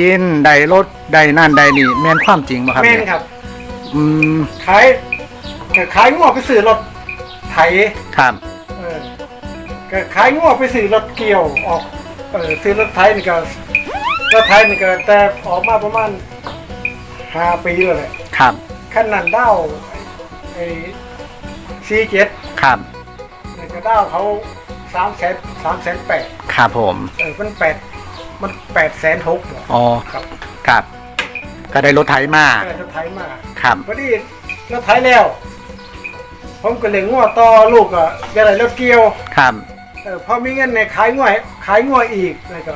ดินได้รถได้นั่นได้นี่แม่นความจริงบ่ครับแม่นเนี่ยครับ อืมขายก็ขายงวไปซื้อรถไถครับเออก็ขายงวไปซื้อรถเกี่ยวออกเออซื้อรถไถนี่ก็รถไถนี่ก็แต่ออกมาประมาณห้าปีแล้วแหละครับขั้นนั้นดาวไอ้ซีเจ็ดครับนี่ก็ดาวเขาสามแสนสามแสนแปดครับผม เออมันแปด มันแปดแสนหกอ๋อครับครับก็ได้รถไถมาก็รถไถมาครับพอดีรถไถแล้ว ผมก็เลยง้อต่อลูกอะจะได้รถเกี่ยวครับเออพอมีเงินในขายง่วยขายง่วยอีกแล้วก็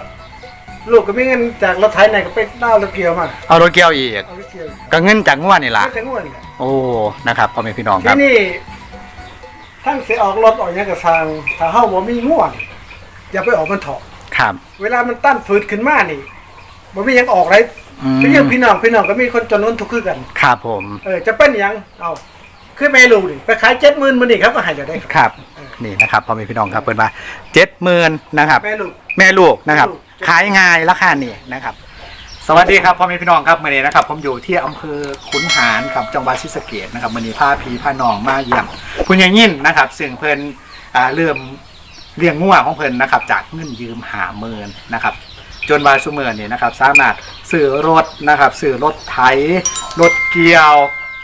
ลูกก็มีเงินจากรถไถไหนก็ไปด้าวรถเกี่ยวมาเอารถเกี่ยวอีกเอารถเกี่ยวก็เงินจากงวดนี่ล่ะไม่ใช่ง่วยนี่แหละโอ้นะครับพ่อแม่พี่น้องคทีรับนี่ทั้งเสียออกรถออกหยังกระซังถ้าเฮาบ่มีง่วอย่าไปออกมันเถาะ ครับ เวลามันตั้นฝืดขึ้นมานี่บ่มีหยังออกไรอืมพี่ยังพี่น้องพี่น้องก็มีคนจนนู้นทุกข์คือกันครับผม เออจะเป็นหยังเอาคือแม่ลูกนี่ไปขาย70,000มื้อนี่ครับก็ให้จะได้ครับครับ นี่นะครับพ่อแม่พี่น้องครับเปิดมาเจ็ดหมื่นนะครับ แม่ลูก แม่ลูกนะครับ แม่ลูก ขายง่ายราคานี่นะครับ สวัสดีครับพ่อแม่พี่น้องครับมื่อนี้นะครับ ผมอยู่ที่อำเภอขุนหารครับจังหวัดศรีสะเกษนะครับมื่อนี้พาพีพาน้องมาเยี่ยมคุณยายยินนะครับ ซึ่งเพิ่นอ่าเริ่ม เลี้ยงงัวของเพิ่นนะครับ จากเงินยืมหาเมินนะครับ จนวาซุเมอร์เนี่ยนะครับ สามารถซื้อรถนะครับซื้อรถไถรถเกี่ยว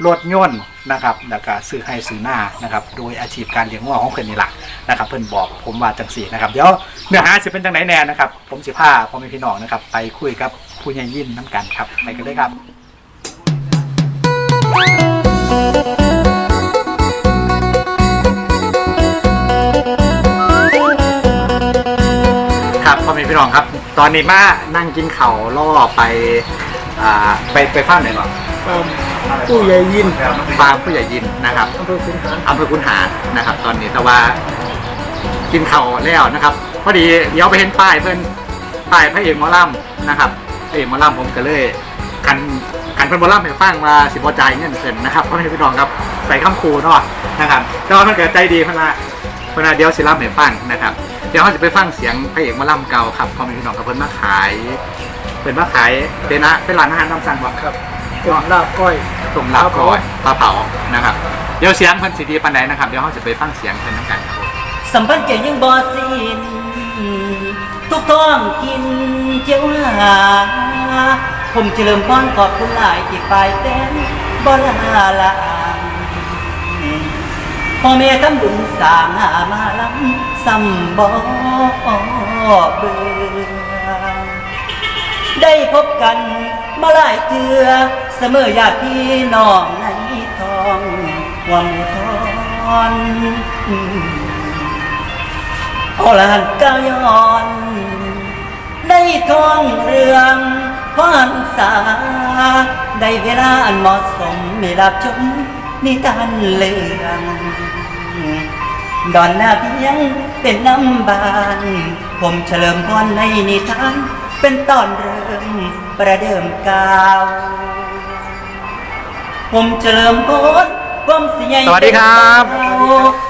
รถยนต์นะครับแล้วก็ซื้อให้ซื้อหน้านะครับ โดยอาชีพการเลี้ยงงัวของเพิ่นนี่แหละนะครับ เพิ่นบอกผมว่าจังสี่นะครับ เดี๋ยวเนื้อหาจะเป็นจังไหนแน่นะครับ ผมสิพาพ่อแม่พี่น้องนะครับ ไปคุยกับผู้ใหญ่ยินน้ำกันครับไปกันเลยครับ พ่อแม่พี่น้องครับ ตอนนี้มานั่งกินเข่าวล่อไปอ่าไปไปฟ้าร์มไหนก่อนผู้ใหญ่ยินฟาร์มผู้ใหญ่ยินนะครับ อำเภอขุนหารอำเภอคุนหารนะครับ ตอนนี้แต่ว่ากินเข่าวแล้วนะครับ พอดีเดี๋ยวไปเห็นป้ายเพื่อนป้ายพระเอกหมอลำนะครับพระเอกหมอลำผมก็เลยกันกันเพื่อนหมอลำให้ฟังว่าสิบจ่ายเงินเกินนะครับพ่อแม่พี่น้องครับใส่คำคูเนาะนะครับแต่ว่ามันเกิดใจดีเพื่อนละ เพื่อนว่าเดี๋ยวสิลำให้ฟังนะครับ เดี๋ยวเราจะไปฟังเสียงพระเอกหมอลำเก่าครับพ่อแม่พี่น้องกับเพื่อนมาขายเพื่อนมาขายเป็นอะเป็นร้านอาหารตามสั่งบ่ครับเป็นลาบก้อยตุ่มลาบก้อยปลาเผานะครับ เดี๋ยวเสียงเพันสีดีปันไหนนะครับ เดี๋ยวเราจะไปฟังเสียงเพิ่นน้ำกันครับผมสัมพันธ์ใจยังบ่สิ้นทุกท้องกินเจียวหาผมเฉลิมพรขอบคุณหลายที่ฝ่ายแฟนบ่ลาละ พ่อแม่ทำบุญสร้างหามาลำซ้ำบ่เบื่อได้พบกันมาหลายเทือเสมอญาติพี่น้องในทองวามทอนอละหันก้าวย้อน ได้ทองเรื่องพรษาได้เวลาอันเหมาะสมไม่รับชมนิทานเรื่อง ดอนนาเพียงเป็นน้ำบาน ผมเฉลิมพรในนิทาน เป็นตอนเริ่มประเดิมกาว ผมเฉลิมพรความเสียสวัสดีครับ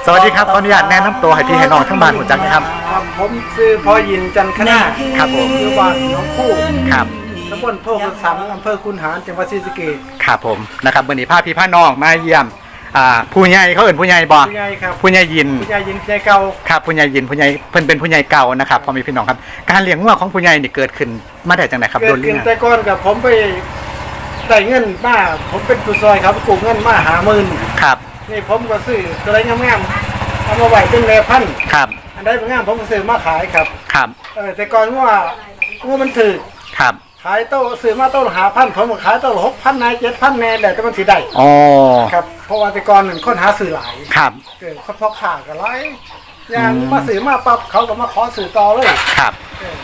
สวัสดีครับขออนุญาตแนะนำตัวให้พี่ให้น้องทั้งบ้านรู้จักนะครับ ครับผมซื้อพอยินจันทนาครับผม อยู่บ้านหนองคู่ครับ ตำบลโพกสังอำเภอคุนหารจังหวัดศรีสะเกษ ครับผมนะครับวันนี้พาพี่พาน้องมาเยี่ยม อ่าผู้ใหญ่เขาเอ่นผู้ใหญ่บ่ผู้ใหญ่ครับผู้ใหญ่ยินผู้ใหญ่ยินผู้ใหญ่เก่าครับผู้ใหญ่ยินผู้ใหญ่เพิ่นเป็นผู้ใหญ่เก่านะครับพ่อแม่พี่น้องครับ การเลี้ยงงัวของผู้ใหญ่นี่เกิดขึ้นมาได้จังไหนครับเกิโดดนขึ้เลี้นยงแต่ก่อนกับผมไปได้เงินมาผมเป็นผู้ซอยครับกู้เงินมาหาหมื่นครับนี่ผมก็ซื้อตัวไรงามๆเอามาไว้เป็นแลพันธุ์ครับอันใดเป็นงามผมก็ซื้อมาขายครับครับ เออแต่ก่อนว่าว่ามันถือครับ ขายโต๊ะซื้อมาโต๊ะละหาพันผมก็ขายโต๊ะละหกพันนายเจ็ดพันแน่แหละแต่มันสิได้อ๋อครับเพราะว่าแต่ก่อนนั่นคนหาซื้อหลายครับเกิดเขาพอขากันไรอย่างอืมมาซื้อมาปั๊บเขาก็มาขอซื้อต่อเลยครับ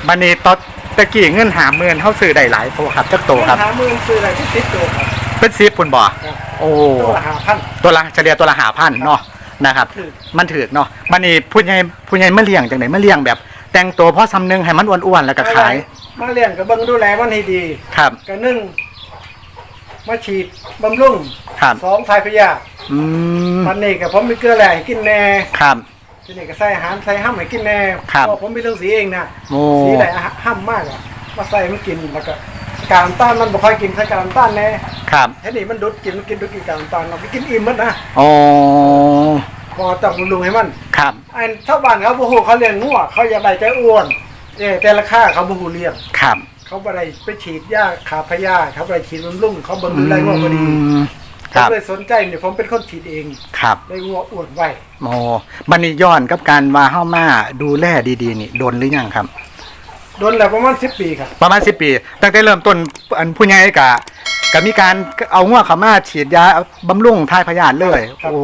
บันนี้ตอนตะกี้เงินหาเมือนเขาซื้อได้หลายโตครับจักโตครับหาหมื่นซื้ออะไรที่ติดตัวครับเป็นซีปุ่นบ่ครับโอ้ตัวละหาพันตัวละเฉลี่ยตัวละหาพันเนาะนะครับถูกมันถือกเนาะมันนี่ผู้ใหญ่ผู้ใหญ่มาเลี้ยงจังไหนมาเลี้ยงแบบ แต่งตัวเพราะซ้ำนึงให้มันอ้วนๆแล้วก็ขาย มาเลี้ยงกับเบิ้งดูแลมันให้ดีครับ กับหนึ่งมาฉีดบำรุงครับ สองทายพยาธิอืมมันนี่กับผมมีเกลือแหล่ให้กินแน่ครับ ทีนี่ก็ใส่อาหารใส่ห้ำให้กินแน่ครับ เพราะผมมีเรื่องสีเองนะโอ้สีไหนห้ำมากอะมาใส่มันกินแล้วก็กากน้ำตาลมันบ่ค่อยกินใส่กากน้ำตาลแน่ครับเห็นนี่มันดุดกินมันกินดุดกินกากน้ำตาลเราไปกินอิ่มหมดนะโอ้พอต้องบำรุงให้มัน ครับ ไอ้ชาวบ้านเขาบ่ฮู้เขาเลี้ยงงัวเขาอยากได้แต่อ้วน เอ้แต่ราคาเขาบ่ฮู้เลี้ยงครับ เขาบ่ได้ไปฉีดยาขาพยาธิเขาบ่ได้ฉีดบำรุงเขาบ่ดูแลงัวบ่ดีอืมผคมรับเลยสนใจเนี่ยผมเป็นคนฉีดเองครับได้งัวอ้วนไว้โอ้บันนี้ย้อนกับการว่าเฮามาดูแลดีๆนี่โดนหรือยังครับ โดนแล้วประมาณ10ปีครับ ประมาณ10ปี ตั้งแต่เริ่มต้นอันผู้ใหญ่กะก็มีการเอางัวเข้ามาฉีดยาบำรุงทายพยาธิเลย ครับ โอ้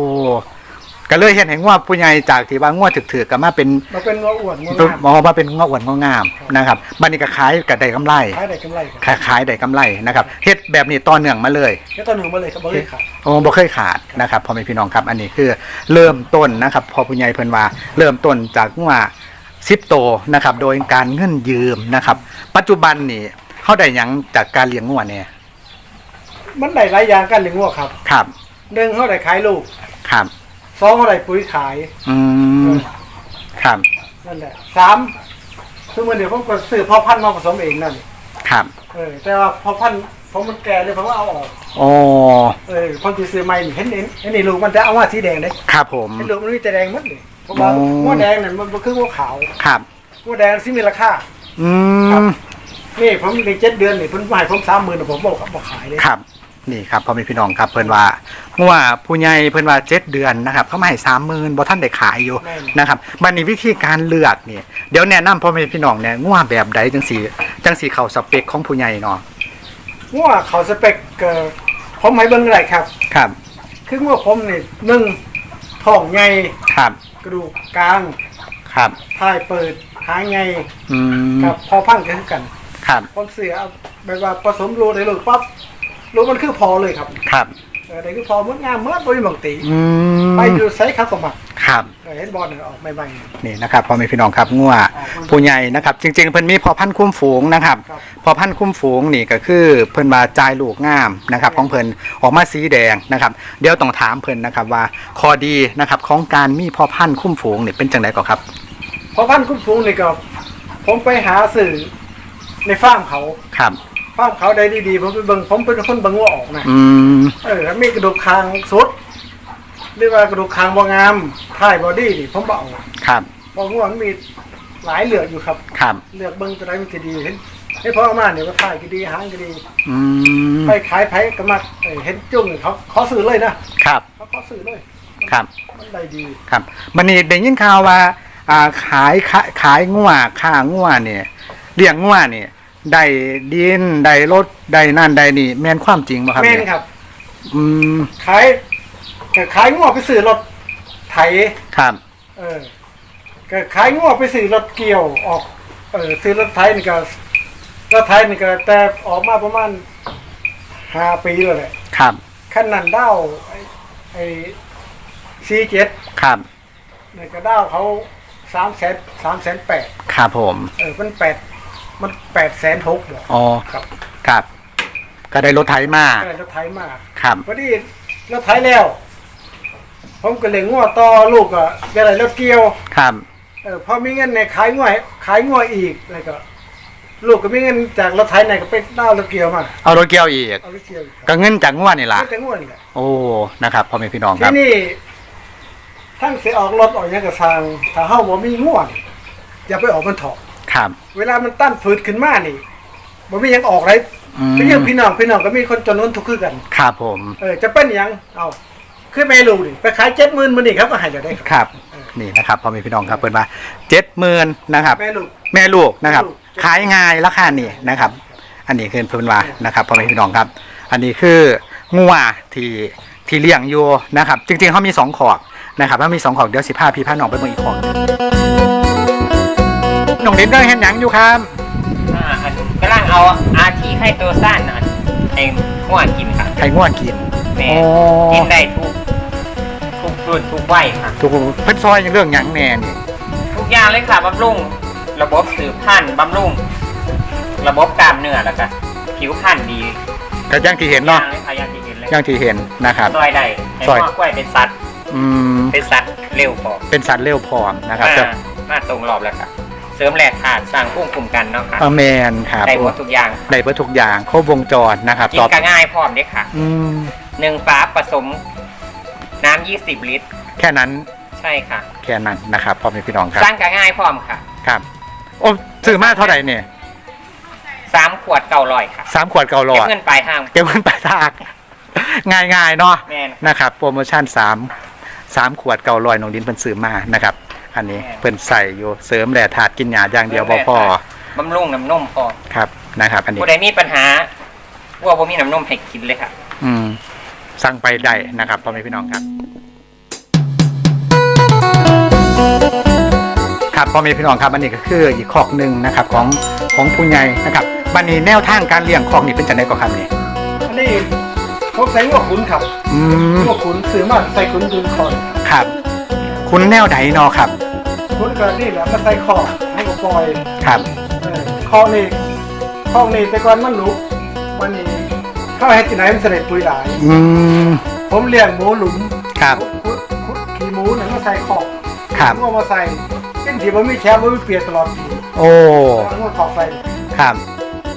ก็เลยเห็นเห็นงัวผู้ใหญ่จากที่ว่างัวถึกๆก็มาเป็นมาเป็นงัวอ้วนงัวตัวงามมองว่าเป็นงัวอ้วนงัวงามนะครับบัดนี้ก็ขายก็ได้กำไรขายได้กำไรครับขายขายได้กำไรนะครับเฮ็ดแบบนี้ต่อเนื่องมาเลย แล้วตอนหนึ่งมาเลยครับบ่เลยครับโอ้บ่เคยขาดนะครับพ่อแม่พี่น้องครับอันนี้คือเริ่มต้นนะครับพอผู้ใหญ่เพิ่นว่าเริ่มต้นจากงัวสิบโตวนะครับโดยการเงินยืมนะครับ ปัจจุบันนี่เฮาได้หยังจากการเลี้ยงงัวเนี่ยมันได้หลายอย่างกันเลี้ยงงัวครับครับหนึ่งเขาได้ขายลูกครับ สองเขาได้ปุ๋ยขายอืมครับนั่นแหละสามคือมันเดี๋ยวผมก็ซื้อพ่อพันธุ์มาผสมเองนั่นครับเออแต่ว่าพ่อพันธุ์ผมมันแก่เลยผมก็เอาออกโอ้เออผมจะซื้อใหม่นี่เห็นเห็นเห็นนี่ลูกมันจะเอามาสีแดงเลยครับผมเห็นลูกมันมีแต่แดงหมดเลยผมว่าอ๋องัวแดงนั่นมันบ่คืองัวขาวครับงัวแดงสิมีราคา อืครับ มนี่ผมในเจ็ดเดือนนี่เพิ่นมาให้ผมสามหมื่นผมบอกบอกขายเลย ครับ นี่ครับพ่อแม่พี่น้องครับเพิ่นว่างัวผู้ใหญ่เพิ่นว่าเจ็ดเดือนนะครับเขามาให้30,000บ่ทันได้ขายอยู่แม่นนะครับบัดนี้วิธีการเลือกนี่เดี๋ยวแนะนำพ่อแม่พี่น้องเนี่ยงัวแบบใดจังสีจังสีเข้าสเปคของผู้ใหญ่เนาะงัวเขาสเปคเอ่อผมให้เบิ่งอะไรครับ ครับ คืองัวผมนี่หนึ่งท้องใหญ่ครับ กระดูกกลางครับท้ายเปิดหางใหญ่อืมกับพอพังกันคือกัน ครับผมเสียเอาแบบว่าผสมรูได้ลูกปั๊บ รูมันคือพอเลยครับครับเออได้คือพอมดงามเมื่อบ่มีหมองตีอืมไปอยู่ไสเขาก็มักครับ เออเห็นบอลออกใหม่นี่นะครับพ่อแม่พี่น้องครับงัวผู้ใหญ่นะครับจริง ๆ เพิ่นมีพอพันธุ์คุ้มฝูงนะครับครับ พอพันธุ์คุ้มฝูงนี่ก็คือเพิ่นมาจ่ายลูกงามนะครับของเพิ่นออกมาสีแดงนะครับเดี๋ยวต้องถามเพิ่นนะครับว่าข้อดีนะครับของการมีพอพันธุ์คุ้มฝูงนี่เป็นจังไดก่อนครับๆพอพันธุ์คุ้มฟูงนี่ก็ผมไปหาสื่อในฟาร์มเขา ครับ ฟาร์มเขาได้ดีๆผมไปเบิ่งผมเป็นคนเบิ่งงัวออกนะอืมเออถ้ามีกระดูกคางสุดเรียกว่ากระดูกคางบ่งามท้ายบอดี้นี่ผมบ่เอาครับเพราะว่ามันมีหลายเหลือกอยู่ครับ ครับเลือกเบิ้งตัวใดมันจะดีเห็นให้พ่อเอามาเนี่ยว่าท้ายก็ดีหางก็ดีอืมไปขายไผก็มักเออเห็นจุ้งเขาขอซื้อเลยนะครับเขาขอซื้อเลยครับมันได้ดีครับมันนี่ได้ยินข่าวว่าอ่าขายขายขายงัวค่างัวเนี่ยเลี้ยงงัวเนี่ย ได้ดินได้รถได้นั่นได้นี่ แม่นความจริงบ่ครับแม่นเนี่ยครับ อืมขายก็ขายงัวไปซื้อรถไถ ครับเออก็ขายงัวไปซื้อรถเกี่ยวออก เออซื้อรถไถนี่ก็รถไถนี่ก็แต่ออกมาประมาณห้าปีแล้วแหละครับขั้นนั้นด้าวไอ้ไอ้ซีเจ็ดครับเนี่ยก็ด้าวเขาสามแสนสามแสนแปดครับผม เออมันแปด มันแปดแสนหกเดี๋ยวอ๋อครับ ครับ ก็ได้รถไถมาก็เลยรถไถมาครับ พอดีรถไถแล้ว ผมก็เลยงัวต่อลูกก็จะได้รถเกี่ยว ครับ เออพอมีเงินในขายงัวให้ขายงัวอีกอะไรก็ ลูกก็มีเงินจากรถไถไหนก็ไปด้าวรถเกี่ยวมาเอารถเกี่ยวอีก เอารถเกี่ยวอีกก็เงินจากงัวนี่ล่ะก็จะงัวนี่แหละโอ้ นะครับพ่อแม่พี่น้องคทีรับนี่ทั้งเสียออกรถออกหยังกับทางถ้าเฮาบ่มีงัวนี่อย่าไปออกมันเถาะ ครับ เวลามันตั้นฝืดขึ้นมานี่บ่มีหยังออกเลยอืมไปเยี่ยมพี่น้องพี่น้องก็มีคนจนคนทุกข์คือกัน ครับผม เออจะเป็นหยังเอาคือแม่ลูกนี่ไปขายเจ็ดหมื่นมันนี่ครับก็ให้เราได้ครับครับ นี่นะครับพ่อแม่พี่น้องครับเปิดมาเจ็ดหมื่นนะครับ แม่ลูก แม่ลูกนะครับ แม่ลูก ขายง่ายราคานี่นะครับ อันนี้คือเพิ่นว่านะครับพ่อแม่พี่น้องครับ อันนี้คืองัวที่ที่เลี้ยงอยู่นะครับ จริงๆเขามีสองขอกนะครับถ้ามีสองขอกเดี๋ยวสิพาพี่พาน้องไปเบิ่งอีกขอกน้ องเด่นก็เห็นหยังอยู่ครับอ่าอันกำลังเอาอาทีไข่ตัวสั้นอันไอ้หัวกินค่ะไข่ง่วกินแม่โอ้กินได้ทุกทุกรุ่นทุกวัยค่ะทุกเพิ่นซอยเรื่องหยังแน่นี่ทุกอย่างเลยค่ะบำรุงระบบสืบพันธุ์บำรุงระบบกล้ามเนื้อแล้วก็ผิวพรรณดีก็อย่างที่เห็นอย่าเนาะงเลยค่ะอย่างที่เห็นเลยอย่างที่เห็นนะครับ ซอยได้ไอ้ซอยหัวกล้วยเป็นสัตว์อืมเป็นสัตว์เร็วพอเป็นสัตว์เร็วพร้อมนะครับอ่าจะมาตรงรอบแล้วค่ะ เสริมแร่ธาตุสร้างภูมิคุ้มกันเนาะค่ะอแมนครับได้หมดทุกอย่างได้เพื่อทุกอย่างครบวงจรนะครับกินก็ง่ายพร้อมเด้ค่ะอืมหนึ่งฟ้าผสม น้ำ20ลิตร แค่นั้นใช่ค่ะ แค่นั้นนะครับพ่อแม่พี่น้องครับสร้างก็ง่ายพร้อมค่ะครับโอ้ซื้อมาเท่าไหร่เนี่ยสามขวดเก่าลอยค่ะสามขวดเก่าหลเก็อบดเงินปลายทางเก็บเงินปลายทางง่ายๆเนาะแม่นนะครับโปรโมชั่นสามสามขวดเก่าลอยน้องดินเพิ่นซื้อมานะครับ อันนี้แม่นเพิ่นใส่อยู่เสริมแร่ธาตุกินยาอย่างเดียวบ่พอบำรุงน้ำนมพอครับนะครับ อันนี้ผู้ใดมีปัญหาว่าผมมีน้ำนมให้กินเลยค่ะ อืมสั่งไปได้นะครับพ่อแม่พี่น้องครับครับพ่อแม่พี่น้องครับอันนี้ก็คืออีกขอกหนึ่งนะครับของของผู้ใหญ่นะครับบันนี้แนวทางการเลี้ยงขอกนี่เป็นจังได๋ก็ครับนี่อันนี้เขาใส่หัวขุนครับอืมหัวขุนซื้อมาใส่ขุนดุนคอยครับ คุณแนวใดเนาะครับขุนก็นี่แหละมาใส่คอให้กับปล่อยครับ เออคอนี่คอนี่แต่ก่อนมันลุกวันนี้เข้าเฮ็ดที่ไหนมันเสด็จปุ๋ยหลาย อืม ผมเลี้ยงหมูหลุมครับขุดขุดขี่หมูนั่นมาใส่คอกครับ งัวมาใส่ซึ่งที่ผมมีแชมป์ผมมีเปลี่ยนตลอดปีโอ้ เอางัวขอกใส่ครับ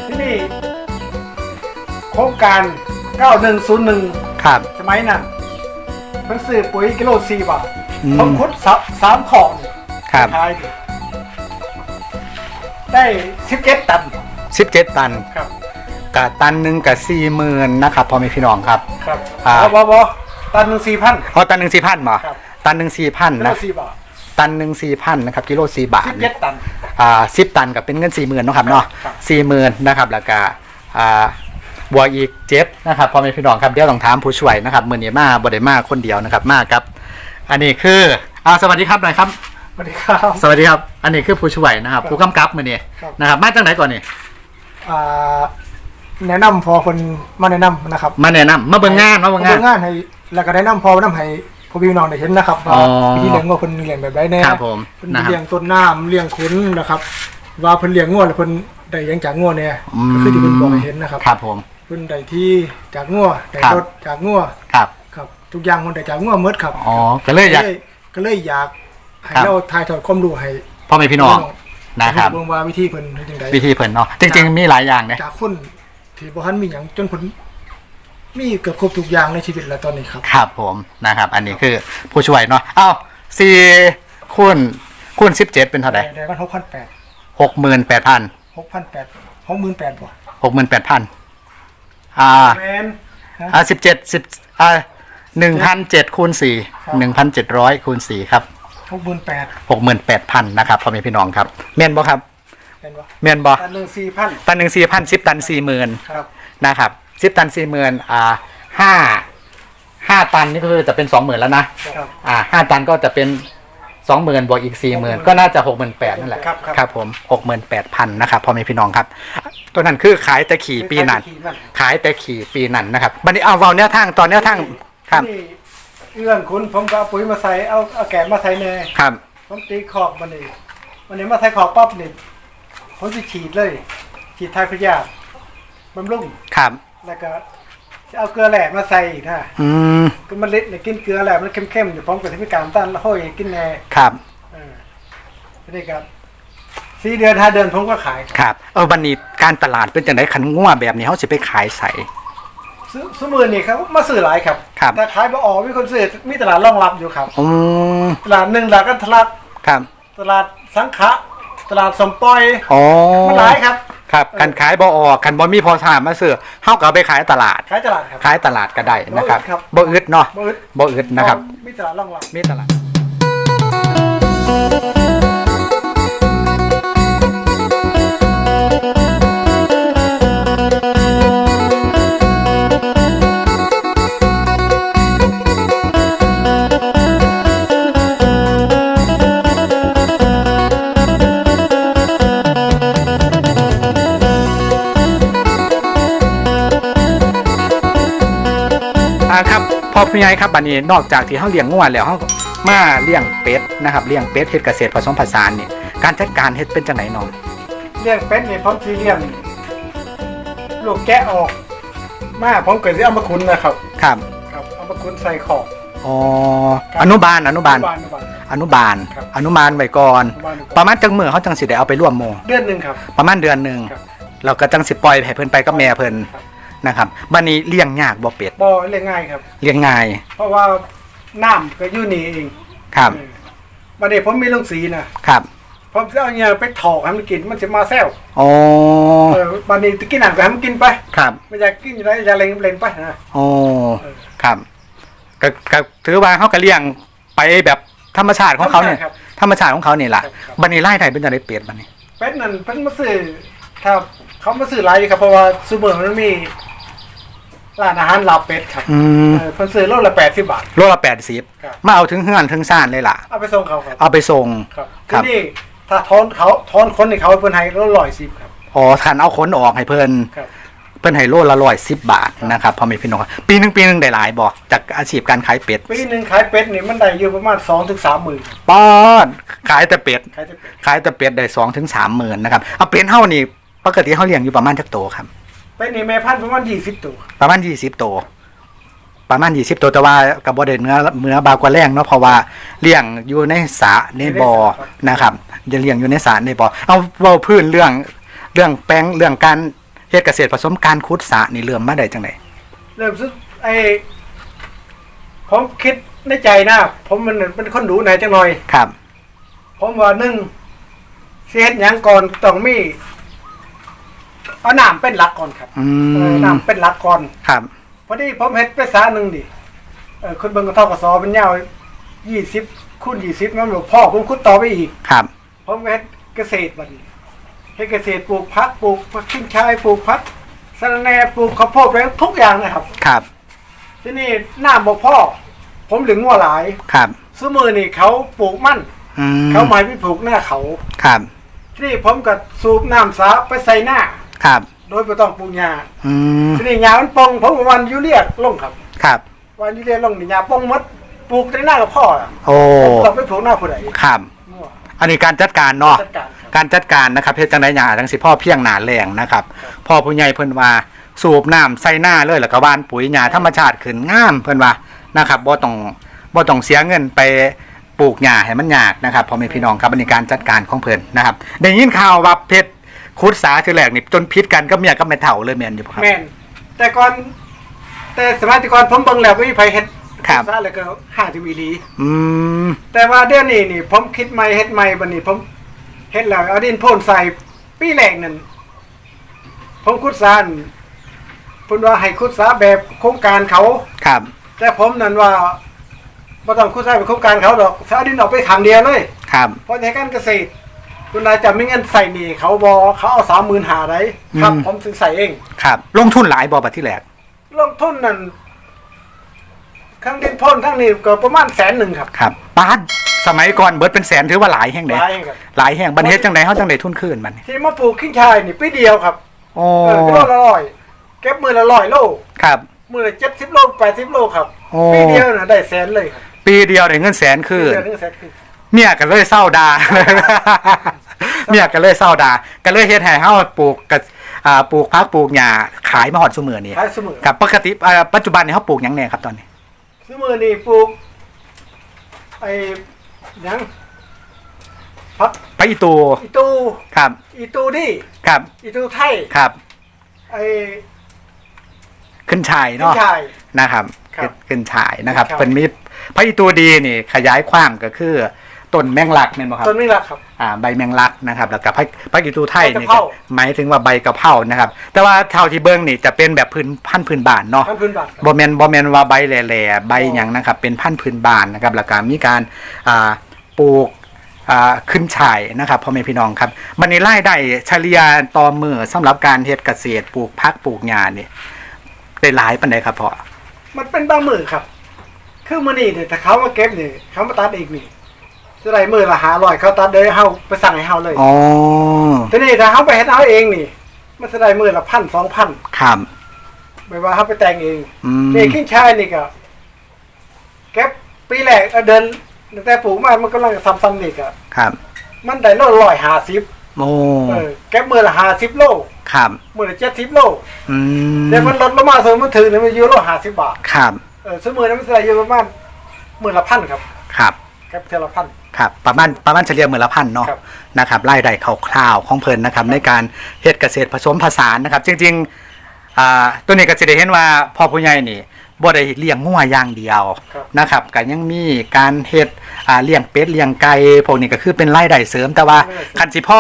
ที่นี่โครงการ 9101 ครับ สมัยนั้นมันซื้อปุ๋ยกิโล4บาทอืม ผมขุดสามสามขอกเนี่ยครับขายอยู่ได้17ตัน17ตันครับกะตันหนึงกะ40,000นะครับพ่อแม่พี่น้องครับ ครับอ่า บอบอตันหนึ่งสี่พันอ๋อตันหนึง4,000บ่ครับ ตันหนึง4,000กิโลนะสี่บาทตันหนึ่ง4,000นะครับกิโล4บาทสิบเจ็ดตัน อ่า10ตันก็เป็นเงิน40,000เนาะครับเนาะครับ40,000นะครับแล้วก็อ่าบวกอีกเจ็ดนะครับพ่อแม่พี่น้องครับเดี๋ยวต้องถามผู้ช่วยนะครับมื้อนี้มาบ่ได้มาคนเดียวนะครับมากับ อันนี้คืออ่าสวัสดีครับหน่อยครับ สวัสดีครับ สวัสดีครับ อันนี้คือผู้ช่วยนะครับครับผู้กำกับมื้อนี้ครับ นะครับมาจากไหนก่อนนี่อ่าแนะนำพอคนมาแนะนำนะครับมาแนะนำมาเบิ่งงานมาเบิ่งงาน เบิ่งงานให้แล้วก็แนะนำพอแนะนำให้พ่อพี่น้องได้เห็นนะครับอ๋ว่าอ วิธีเลี้ยงงัวเพิ่นเลี้ยงแบบใดแน่ครับผมเพิ่นนะครับ เลี้ยงต้นน้ำเลี้ยงขุนนะครับ ว่าเพิ่นเลี้ยงงัวแล้วเพิ่นได้หยังจากงัวเนี่ยอืม ก็คือที่เพิ่นบอกให้เห็นนะครับครับผม เพิ่นได้ที่จากงัวได้ครับ รถจากงัวครับ ครับ ทุกอย่างมันได้จากงัวหมดครับอ๋อก็เลยอยาก ก็เลยอยากให้ครับ เราถ่ายทอดความรู้ให้พ่อแม่พี่น้องนะครับ เบิ่งว่าวิธีเพิ่นเฮ็ดจังไดวิธีเพิ่นเนาะจริง ๆ มีหลายอย่างเนี่ยจากคนที่บ่ทันมีหยังจนเพิ่นมีเกือบครบทุกอย่างในชีวิตแล้วตอนนี้ครับ ครับผมนะครับ อันนี้คือผู้ช่วยเนาะเอ้าสี่คูณคูณสิบเจ็ดเป็นเท่าไหร่ได้กัน6,800 หกหมื่นแปดพัน6,800 68,000บ่หกหมื่นแปดพันอ่าแม่นอ่าสิบเจ็ดสิบอ่า หนึ่งพันเจ็ดคูณสี่ครับหนึ่งพันเจ็ดร้อยคูณสี่ครับ68,000หกหมื่นแปดพันนะครับพ่อแม่พี่น้องครับแม่นบ่ครับแม่นบ่แม่นบ่ตันหนึง4,000ตันหนึ่งสี่พันสิบตันสี่หมื่นครับนะครับสิบตันสี่หมื่นอ่าห้าห้าตันนี่ก็คือจะเป็นสองหมื่นแล้วนะครับอ่าห้าตันก็จะเป็นสองหมื่นบวกอีกสี่หมื่นก็น่าจะหกหมื่นแปดนั่นแหละครับครับครับผมหกหมื่นแปดพันนะครับพ่อแม่พี่น้องครับ ตัวนั้นคือขายแต่ขี่ปีนั้น ขายแต่ขี่ปีนั้นนะครับบันนี้เอาเวาแนวทางตอนแนวทาง ครับ นี่เรื่องคุณผมก็เอาปุ๋ยมาใส่เอาเอาแกะมาใส่แน่ครับ ผมตีขอบมันนี่มันนี่มาใส่ขอบปั๊บนี่ผมจะฉีดเลย ฉีดทายพยาธิบำรุงครับ แล้วก็จะเอาเกลือแหล่มาใส่อีกนะอืม ก็มันเล็ดเนี่ยกินเกลือแหละมันเข้มๆอยู่พร้อมกับที่มีการต้านห้อยกินแน่ครับ เออนี่ครับสี่เดือนห้าเดือนผมก็ขาย ครับ เออบันนี้การตลาดเป็นจังไดขันง่วแบบนี้เขาจะไปขายใส่ ซื้อสมือนี่ครับมาซื้อหลายครับครับ แต่ขายบ่ออกมีคนซื้อมีตลาดรองรับอยู่ครับ อืมตลาดหนึ่งตลาดกันทลักครับตลาดสังขะตลาดสมปอยอ๋อมันหลายครับ ครับกันขายบ่ออกกันบ่มีพอสามมาซื้อเฮาก็เอาไปขายตลาด ขายตลาดครับ ขายตลาดก็ได้นะครับครับ บ่อึดเนาะบ่อึดบ่อึดนะครับ มีตลาดรองรับมีตลาด พอพี่ใหญ่ครับบัดนี้นอกจากที่เฮาเลี้ยงงัวแล้วเฮามาเลี้ยงเป็ดนะครับเลี้ยงเป็ดเฮ็ดเกษตรผสมผสานนี่การจัดการเฮ็ดเป็นจังไหนน้องเลี้ยงเป็ดนี่ผมสิเลี้ยงลูกแกะออก มาผมก็สิเอามาขุนนะครับครับครับเอามาขุนใส่ขอบอ๋ออนุบาลอนุบาล อนุบาล อนุบาล ครับ อนุบาลไว้ก่อนประมาณหนึ่งประมาณจังมือเขาจังสิได้เอาไปร่วมโม เดือนหนึ่งครับ ประมาณเดือนหนึ่งครับ เราก็จังสิปล่อยให้เพิ่นไปกับแม่เพิ่นครับ นะครับบัดนี้เลี้ยงยากบ่เป็ดบ่เลี้ยงง่ายครับ เลี้ยงง่าย เพราะว่าน้ำก็อยู่นี่เองครับเออบัดนี้ผมมีลงสีนะครับผมจะเอาเนี่ยไปถอกให้มันกินมันจะมาแซวโอ้เออบัดนี้ตะกินน้ำก็ให้มันกินไป ครับไม่อยากกินอะไรอย่าเล็งเล็งไปนะโอ้เออครับก็ก็ถือว่าเขาก็เลี้ยงไปแบบธรรมชาติของเขาเนี่ยครับธรรมชาติของเขานี่แหละครับครับบันนี้ไล่ไทยเป็นจะได้เปลี่ยนบันนี้เป็ดนั่นเพิ่นมาซื้อครับเขามาซื้อหลายอยู่ครับเพราะว่าซูเปอร์มันมี ร้านอาหารลาบเป็ดครับอืมเออเพิ่นซื้อโลละ80บาท โลละแปดสิบครับ มาเอาถึงเฮือนถึงซ่านเลยล่ะ เอาไปส่งเขาครับเอาไปส่ง ครับครัที่บ นี่ถ้าทอนเขาทอนคนให้เขาเพิ่นให้โลละ110ครับอ๋อขันเอาขนออกให้เพิ่นครับ เพิ่นให้โลละร้อยสิบบาทนะครับพอมีพี่น้องปีหนึ่งปีหนึ่งได้หลายบอกจากอาชีพการขายเป็ดปีหนึงขายเป็ดนี่มันได้อยู่ประมาณ2ถึง3หมื่นป้อนขายแต่เป็ด ขายแต่เป็ดขายแต่เป็ดได้สองถึงสามหมื่นนะครับ เอาเป็ดเท่านี่ปกติเขาเลี้ยงอยู่ประมาณจักโตครับ เป็ดนี่แม่พันธุ์ประมาณ20ตัวประมาณยี่สิบโตวประมาณยี่สิบตัวแต่ว่ากับบไดเนื้อเนื้อบากกว่าแรงเนาะเพราะว่าเลี้ยงอยู่ในสระในบ่อนะครับจะเลี้ยงอยู่ในสระในบ่อเอาเว้าพื้นเรื่องเรื่องแปลงเรื่องการเฮ็ดเกษตรผสมการขุดสระนี่เริ่มมาได้จังไดเริ่มซึไอ้ผมคิดในใจนะผมมันเป็นคนดูไหนจังหน่อยครับ ผมว่าหนึ่งสิเฮ็ดหยังก่อนต้องมี เอาน้ำเป็นหลักก่อนครับอืเออมน้ำเป็นหลักก่อนครับ พอดีผมเฮ็ดไปสาหนึ่งดิเออคุณเบิ่งกระทอกกระสอเป็นยาวยี่สิบคูณยี่สิบนั่นหลวงพ่อผมคุดต่อไปอีก ครับ ผมเฮ็ดเกษตรบัดนี้เฮ็ดเกษตรปลูกผักปลูกผักขึ้นชายปลูกผักสะระแหน่ปลูกข้าวโพดอะไรทุกอย่างนะครับ ครับ ที่นี่น้ำบ่พ่อ ผมเหลืองัวหลายครับซุมือนี่เขาปลูกมันอืมเขาหมายไปปลูกหน้าเขา ครับ ที่นี่ผมก็สูบน้ำสาไปใส่หน้า ครับ โดยไม่ต้องปลูกหญ้าอืมที่นี่หญ้ามันปองผมก็วันยูเรียลงครับ ครับ วันยูเรียลงนี่หญ้าปองหมดปลูกในหน้ากับพ่ออะโอ้ต้องไปปลูกหน้าผู้ใดครับ มั่วอันนี้การจัดการเนาะ จัดการครับ การจัดการนะครับเฮ็ดจังไดหยาจังสิพ่อเพียงหนาแรงนะครับพ่อผู้ใหญ่เพิ่นว่าสูบน้ำใส่หน้าเลยแล้วก็หว่านปุ๋ยหญ้าธรรมชาติขึ้นงามเพิ่นว่านะครับบ่ต้องบ่ต้องเสียเงินไปปลูกหญ้าให้มันยากนะครับพ่อแม่พี่น้องครับอันนี้การจัดการของเพิ่นนะครับได้ยินข่าวว่าเพชร คุดสาทีแรกนี่จนพิษกันก็เมียก็ไม่เท่าเลยแม่นอยู่บ่ครับแม่นแต่ก่อน แต่สมัยแต่ก่อนผมเบิ่งแล้วไม่มีไผเฮ็ดครับซะแล้วก็ห่างที่มีดีอืมแต่ว่าเดือนนี้นี่ ผมคิดใหม่เฮ็ดใหม่บัดนี้ผมเฮ็ดแล้วเอาดินพ่นใส่ปีแรกนั่นผมขุดสานเพิ่นว่าให้ขุดสาแบบโครงการเขาครับ แต่ผมนั่นว่าบ่ต้องขุดสาแบบโครงการเขาดอกสาดินออกไปขังเดียวเลย ครับเพราะในการเกษตร คุณนายจะไม่เงินใส่หนี่เขาบอเขาเอาสามหมื่นหาได้ครับ อืม ผมซื้อใส่เองครับ ลงทุนหลายบ่บัดที่แรกลงทุนนั่นครั้งดินพ่นครั้งนี้ก็ประมาณแสนหนึ่งครับครับบ้านสมัยก่อนเบิดเป็นแสนถือว่าหลายแห่งหเด้ลายครับ หลายแห่งบันเฮ็ดจังไดเฮาจังไดทุนคืนบัดนี้ที่มาปลูกขิ้งชายนี่ปีเดียวครับโอ้เออกิโลละร้อยเก็บมือละร้อยโลครับ มือละเจ็ดสิบโลแปดสิบโลครับโอ้ ปีเดียวนะได้แสนเลยครับปีเดียวได้เงินแสนคืน ปีเดียวนึงแสนคือ เมียก็เลยเศร้าดา เมียก็เลยเศร้าดาก็เลยเฮ็ดให้เฮาปลูกกับอ่าปลูกพักปลูกหญ้าขายมาฮอดซุมื้อนี้ขายเสมอครับปกติอ่าปัจจุบันนี้เฮาปลูกหยังแน่ครับตอนนี้ซื้อมือนี่ปลูกไอ้หยังพักไปอีตูอีตูครับ อีตูนี่ครับอีตูไทยครับ ไอ้ขึ้นชายขิ้เนาะงชาย นะครับครับขึ้นชายนะครับครับ เป็นมีพระอีตัวดีนี่ขยายความก็คือ ต้นแมงลักแม่นบ่ครับต้นนี้ละครับ อ่าใบแมงลักนะครับแล้วก็พระพระอีตูไทยนี่ใบกะเพราก็หมายถึงว่าใบกะเพรานะครับ แต่ว่าเท่าที่เบิ่งนี่จะเป็นแบบพื้นพันธุ์พื้นบ้านเนาะ ท่านพื้นบาทครับบ่แม่นบ่แม่นว่าใบแหล่ๆใบหยังนะครับ เป็นพันธุ์พื้นบ้านนะครับแล้วก็มีการอ่าปลูกอ่าขึ้นฉ่ายนะครับพ่อแม่พี่น้องครับบัดนี้รายได้เฉลี่ยต่อมื้อสำหรับการเฮ็ดเกษตรปลูกผักปลูกหญ้านี่ได้หลายปานใดครับพ่อมันเป็นบางมือครับ คือมือนี่เนี่ยถ้าเขามาเก็บนี่เขามาตัดเองนี่ จะได้มือละหาร้อยเขาตัดเลยเฮาไปสั่งให้เฮาเลยอ๋อทีนี้ถ้าเขาไปเฮ็ดเอาเองนี่ มันจะได้มือละพันสองพันครับไม่ว่าเขาไปแต่งเองอืมนี่ขึ้นชายนี่ก็เก็บปีแรกเอาเดินตั้งแต่ปลูกมามันก็ลังซ้ำๆนี่ก็ครับ มันได้โลร้อยห้าสิบโอ้เออเก็บมือละห้าสิบโลครับมือละเจ็ดสิบโลอืมแต่มันลดลงมาส่วนมันถือเนี่ยมันอยู่โลห้าสิบบาทครับเออซื้อมือนั้นมันจะได้อยู่ประมาณมือละพันครับ ครับก็ ครับเทอละพัน ครับประมาณประมาณเฉลี่ยมือละพันเนาะครับนะครับรายได้คร่าวๆของเพิ่นนะครับ ในการเฮ็ดเกษตรผสมผสานนะครับ จริงๆอ่าตัวนี้ก็จะได้เห็นว่าพ่อผู้ใหญ่นี่บ่ได้เลี้ยงงัวอย่างเดียวครับ นะครับก็ยังมีการเฮ็ดอ่าเลี้ยงเป็ดเลี้ยงไก่พวกนี้ก็คือเป็นรายได้เสริม แต่ว่าคันสิพ่อ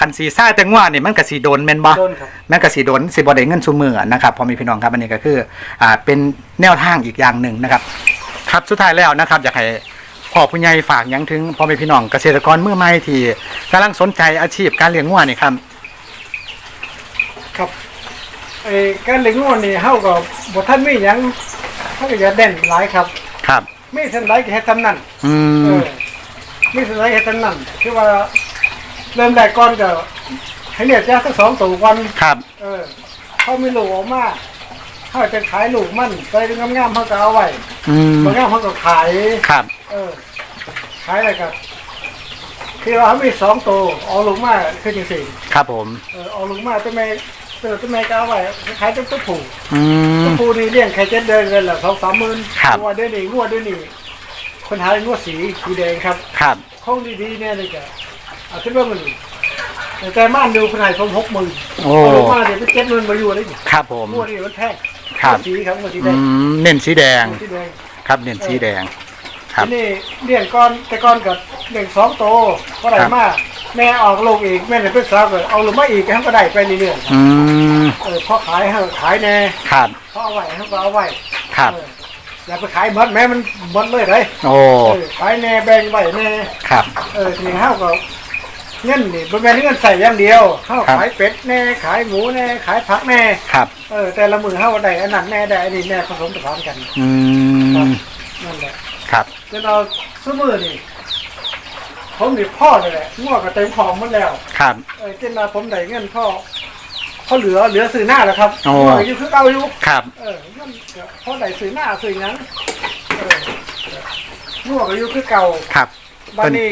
คันสิซ่าแต่งัวนี่มันก็สิโดนแม่นบ่โดนครับ แม่นก็สิโดนสิบ่ได้เงินซุมือนะครับพอมีพี่น้องครับอันนี้ก็คืออ่าเป็นแนวทางอีกอย่างหนึ่งนะครับ ครับสุดท้ายแล้วนะครับอยากให้ พ่อผู้ใหญ่ฝากหยังถึงพ่อแม่พี่น้องเกษตรกรมือใหม่ที่กำลังสนใจอาชีพการเลี้ยงงัวนี่ครับ ครับไอ้การเลี้ยงงูนี่เฮาก็บ่ทันมีหยังเฮาก็จะเด่นหลายครับ ครับมีสันหลายก็เฮ็ดทำนั่นอืเอมอมีสันหลายเฮ็ดทำนั่นคือว่าเริ่มแรกก่อนก็ให้เลี้ยงจ้าทั้งสองตัวก่อน ครับ เออเขามีลูกออกมา เขาจะขายลูกมันใส่งามๆเขาก็เอาไว้อืมบางงามเขาก็ขาย ครับ เออขายอะไรกันคือเรามีสองตัวเอาลูกมาคือจังสี่ครับผม เออเอาลูกมาตัวแม่ตัวตัวแม่ก็เอาไว้ขายตัวตัวผู้อืมตัวผู้นี่เลี้ยงแค่เจ็ดเดือนเลยแหละสองสามหมื่นครับตัวเดือนนี้งวดเดือนนี้คนหายงวดสีสีแดงครับ ครับคงดีๆเนี่ยเลยแกเอาขึ้นเรื่องมันดูแต่แต่ม่านดูคนหายสมหกหมื่นโอ้ เอาลูกมาเดี๋ยวไปเจ็ดหมื่นมาอยู่เลยครับผมงวดนี้มันแพง ครับสีครับงวดสีแดอืงมเน้นสีแดงงวดสีแดงครับเน้นสีแดง ครับ ทีนี่เลี้ยงก้อนแต่ก้อนกับเลี้ยงสองโตก็ได้ครับ มากแม่ออกลูกอีกแม่เนี่ยเป็นสาวก็เอาลูกมาอีกให้เขาก็ได้ไปเรื่อยอืมๆเออพอขายให้ขายแน่ครับพอเอาไว้เขาก็เอาไว้ครับเอออย่าไปขายหมดแม่มันหมดเลยเลยโอ้เออขายแน่แบ่งไว้แน่ ครับ เออทีนี้เขาก็ เงินนี่เป็นแม่นเงินใส่อย่างเดียวเขาครับขายเป็ดแน่ขายหมูแน่ขายผักแน่ครับเออแต่ละมือเขาก็ได้อันนั้นแน่ได้อันนี้แน่ผสมผสานกันอืมนั่นแหละครับจนเราซื้อมือนี่ผมนี่พ่อเลยแหละงวดก็เต็มของหมดแล้ว ครับเออจนเราผมได้เงินพ่อเขาเหลือเหลือซื้อหน้าแล้วครับโอ้งวดอยู่คือเก่าอยู่ครับ เออเงินก็พ่อได้ซื้อหน้าซื้อหยังเอองวดก็อยู่คือเก่าครับบัดนี้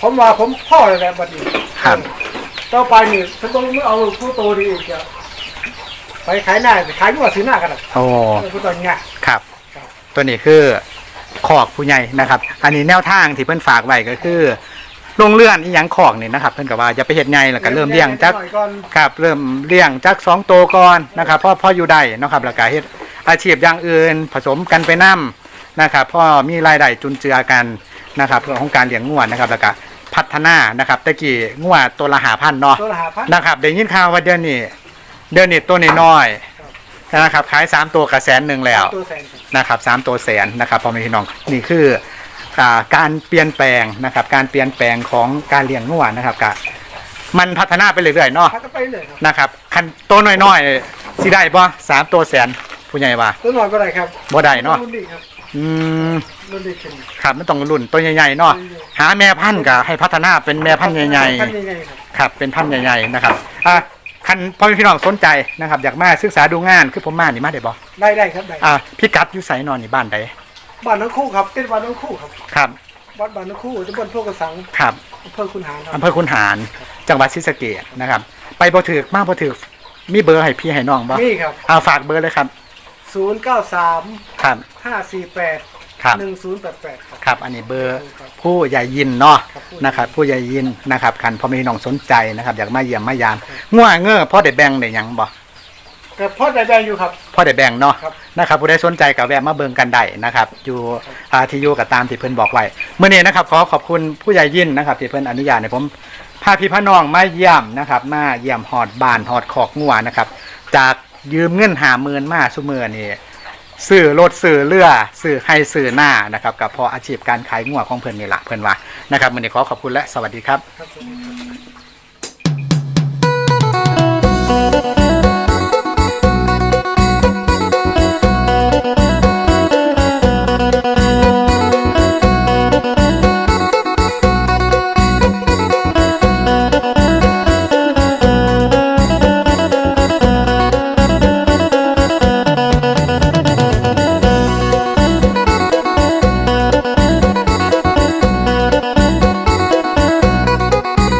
ผมว่าผมพ่อเลยแหละบัดนี้ครับเออต่อไปนี่ถ้าต้องไม่เอาผู้โตดีอีกจะไปขายหน้าขายงวดซื้อหน้ากันนะโอ้เออผู้โตเนี่ยครับครับ ตัวนี้คือขอกผู้ใหญ่นะครับ อันนี้แนวทางที่เพิ่นฝากไว้ก็คือลงเลื่อนอีหยังขอกนี่นะครับ เพิ่นก็ว่าอย่าไปเฮ็ดใหญ่แล้วก็เริ่มเลี้ยงจักหน่อยก่อนครับเริ่มเลี้ยงจักสองโตวก่อนนะครับพ่อพ่ออยู่ได้เนาะครับแล้วก็เฮ็ดอาชีพอย่างอื่น ผสมกันไปนํนะครับพ่อมีรายได้จุนเจือกัน นะครับเรื่องของการเลี้ยงงัวนะครับแล้วก็พัฒนานะครับตะกี้งัวตัวละหาพันเนาะตัวละหาพันนะครับได้ยินข่าวว่าเดือนนี้เดือนนี้ตัวน้อยๆนะครับขายสามตัวกระแสนหนึ่งแล้วตัวแสนนะครับสามตัวแสนนะครับพ่อแม่พี่น้องนี่คืออ่าการเปลี่ยนแปลงนะครับ การเปลี่ยนแปลงของการเลี้ยงงัวนะครับกะมันพัฒนาไปเรื่อยๆเนาะพักก็ไปเลยครับนะครับคันตัวน้อยๆสิได้ป่ะสามตัวแสนผู้ใหญ่ว่าตัวหน่อยก็ได้ครับบ่ได้เนาะรุ่นดีครับ อืมรุ่นดีขึ้นครับมันต้องรุ่นตัวใหญ่ๆเนาะหาแม่พันธุ์ก็ให้พัฒนาเป็นแม่พันธุ์ใหญ่พันธุ์ใหญ่ๆครับๆครับ เป็นพันธุ์ใหญ่ๆนะครับอะคันพ่อแม่พี่น้องสนใจนะครับ อยากมาศึกษาดูงานคือผมมานี่มาได้บ่ได้ได้ครับได้อ่าพี่กัดอยู่ไสนอนนี่บ้านใดบ้านน้องคู่ครับเป็นบ้านน้องคู่ครับครับวัดบ้านน้องคู่ตำบลพวกกระสังครับ อำเภอคุนหารครับอำเภอคุนหารจังหวัดศรีสะเกษนะครับ ไปบ่ถึกมาบ่ถึกมีเบอร์ให้พี่ให้น้องบ่นี่ครับเอาฝากเบอร์เลยครับ 093 ครับ 548ครับ1088ครับ ครับ อันนี้เบอร์ผู้ใหญ่ยินเนาะครับนะครับ ผู้ใหญ่ยินนะครับคันพ่อแม่พี่น้องสนใจนะครับ อยากมาเยี่ยมมายามง่วงเง้อพ่อได้แบ่งได้หยังบ่กับพ่อใจแดงอยู่ครับ พ่อได้แบ่งเนาะครับ นะครับผู้ใดสนใจก็แวะมาเบิ่งกันได้นะครับ อยู่อ่าที่อยู่กับตามที่เพิ่นบอกไว้เมื่อนี้นะครับ ขอขอบคุณผู้ใหญ่ยินนะครับที่เพิ่นอนุญาตให้ผมพาพี่พาน้องมาเยี่ยมนะครับ มาเยี่ยมหอดบ้านหอดขอกงัวนะครับ จากยืมเงินหาหมื่นมาซุมือนี่ สื่อรถสื่อเรือสื่อให้สื่อหน้านะครับกับพออาชีพการขายงัวของเพิ่นนี่ละเพื่อนว่านะครับมันนี้ขอขอบคุณและสวัสดีครับรบ